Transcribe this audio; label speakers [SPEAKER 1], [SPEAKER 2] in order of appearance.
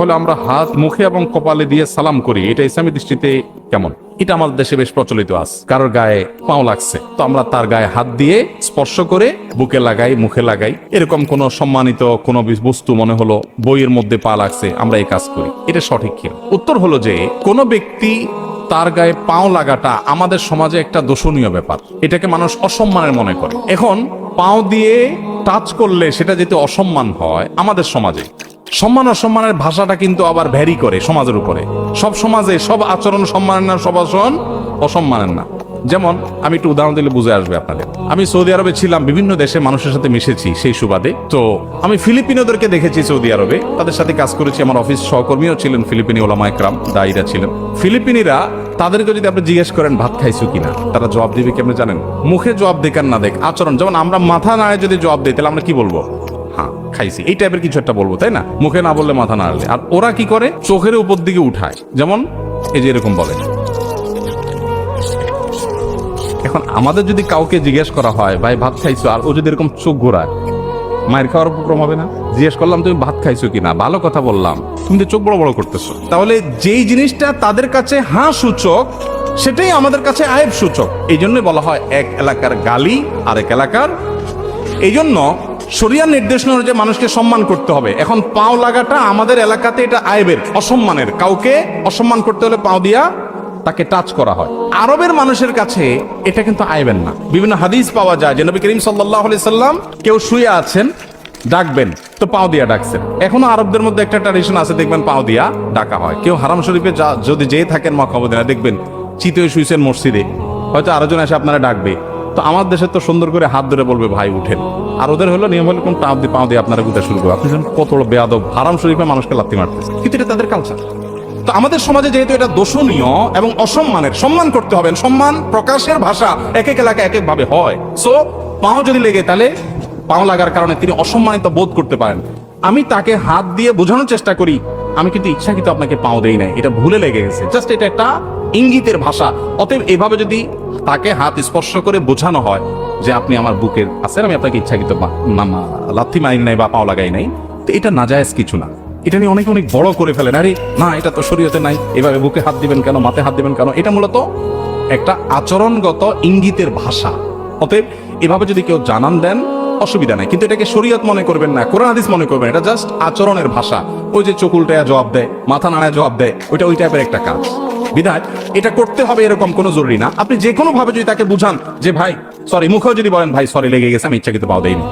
[SPEAKER 1] হলে আমরা হাত মুখে এবং কপালে দিয়ে সালাম করি। এটা ইসলামী দৃষ্টিতে কেমন? এটা আমাদের দেশে বেশ প্রচলিত আছে। কারোর গায়ে পাও লাগছে। তো আমরা তার গায়ে হাত দিয়ে স্পর্শ করে বুকে লাগাই মুখে লাগাই। এরকম কোন সম্মানিত কোন বস্তু মনে হলো বইয়ের মধ্যে পা লাগছে আমরা এই কাজ করি। এটা সঠিক কি? উত্তর হলো যে কোনো ব্যক্তি তার গায়ে পাও লাগাটা আমাদের সমাজে একটা দোষণীয় ব্যাপার। এটাকে মানুষ অসম্মানের মনে করে। এখন পাও দিয়ে টাচ করলে সেটা যেতে অসম্মান হয় আমাদের সমাজে। সম্মান অসম্মানের ভাষাটা কিন্তু আবার ভ্যারি করে সমাজের উপরে। সব সমাজে সব আচরণ সম্মানের না, সব আচরণ অসম্মানের না। যেমন, আমি একটু উদাহরণ দিলে বুঝে আসবে আপনাদের। আমি সৌদি আরবে ছিলাম, বিভিন্ন দেশে মানুষের সাথে মিশেছি সেই সুবাদে। তো আমি ফিলিপিনোদেরকে দেখেছি সৌদি আরবে। তাদের সাথে কাজ করেছি, আমার অফিস সহকর্মীও ছিলেন, ফিলিপিনি ওলামা একরাম, দায়ীরা ছিলেন। ফিলিপিনিরা, তাদেরকে যদি আপনি জিজ্ঞেস করেন, ভাত খাইছো কিনা? তারা জবাব দিবে কি আপনি জানেন? মুখে জবাব দেখার না দেখ, আচরণ। যেমন আমরা মাথা নাড়ে যদি জবাব দিই, তাহলে আমরা কি বলব? হ্যাঁ খাইছি। এই টাইপের কিছু একটা বলব, তাই না? মুখে না বললে মাথা নাড়লে। আর ওরা কি করে? চোখের উপর দিকে উঠায়। যেমন এই যে এরকম বলে। এখন আমাদের যদি কাউকে জিজ্ঞেস করা হয়, ভাই, ভাত খাইছো? আর ও যদি এরকম চোখ ঘোরায়, মায়ের খাওয়ার উপক্রম হবে না? জিজ্ঞেস করলাম, তুমি ভাত খাইছো কিনা? ভালো কথা বললাম, তুমি তো চোখ বড় বড় করতেছো। তাহলে যেই জিনিসটা তাদের কাছে হাঁ সূচক, সেটাই আমাদের কাছে আয়েব সূচক। এই জন্যই বলা হয়, এক এলাকার গালি আর এক এলাকার। এই জন্য শরিয়ার নির্দেশনা অনুযায়ী মানুষকে সম্মান করতে হবে। এখন পাও লাগাটা আমাদের এলাকাতে এটা আয়বের, অসম্মানের। কাউকে অসম্মান করতে হলে পাও দিয়া তাকে টাচ করা হয়। আরবের মানুষের কাছে এটা কিন্তু আইবেন না। বিভিন্ন হাদিস পাওয়া যায় যে নবী করিম সাল্লাহ সাল্লাম কেউ শুয়ে আছেন, ডাকবেন, তো পাও দিয়া ডাকছেন। এখনও আরবদের মধ্যে একটা ট্র্যাডিশন আছে, দেখবেন পাও দিয়া ডাকা হয়। কেউ হারাম শরীফে যা- যদি যেয়ে থাকেন মক্কাবদিনা দেখবেন চিতে শুয়েছেন মসজিদে। হয়তো আরোজন এসে আপনারা ডাকবে। তো আমার দেশে তো সুন্দর করে হাত ধরে বলবে, ভাই, উঠেন। আর ওদের হলো নিয়ম হলো কোন পাও দিয়ে পাও দিয়ে আপনারা গুতা শুরু করবে আপনি কত বড় বেয়াদব। হারাম শরীফে মানুষকে লাত্তি মারতেছে। কিন্তু এটা তাদের কালচার তো আমাদের সমাজে যেহেতু এটা দোষণীয় এবং অসম্মানের, সম্মান করতে হবে। সম্মান প্রকাশের ভাষা এক এক এলাকায় এক এক ভাবে হয়। সো পাও যদি লেগে, তাহলে পাও লাগার কারণে তিনি অসম্মানিত বোধ করতে পারেন। আমি তাকে হাত দিয়ে বোঝানোর চেষ্টা করি। আমি কিন্তু ইচ্ছা কিন্তু আপনাকে পাও দেই নাই। এটা ভুলে লেগে গেছে। জাস্ট এটা একটা ইঙ্গিতের ভাষা। অতএব এভাবে যদি তাকে হাত স্পর্শ করে বোঝানো হয় যে আপনি আমার বুকের আছেন, আমি আপনাকে ইচ্ছাকৃত লাথি মারি নাই বা পাও লাগাই নাই, তো এটা নাজায়েজ কিছু না। এটা নিয়ে অনেক অনেক বড় করে ফেলেন। আরে, না, এটা তো শরীয়তে নাই। এভাবে বুকে হাত দিবেন কেন, মাথায় হাত দিবেন কেন? এটা মূলত একটা আচরণগত ইঙ্গিতের ভাষা। অতএব এভাবে যদি কেউ জানান দেন, অসুবিধা নাই। কিন্তু এটাকে শরীয়ত মনে করবেন না, কোরআন হাদিস মনে করবেন এটা জাস্ট আচরণের ভাষা। ওই যে চকুলটায় জবাব দেয়, মাথা নাড়ায় জবাব দেয়, ওইটা ওই টাইপের একটা কাজ। বিধায় এটা করতে হবে এরকম কোনো জরুরি না। আপনি যে কোনো ভাবে যদি তাকে বুঝান যে, ভাই সরি মুখেও যদি বলেন, ভাই সরি লেগে গেছে, আমি ইচ্ছাকৃত পাওয়া দেয়নি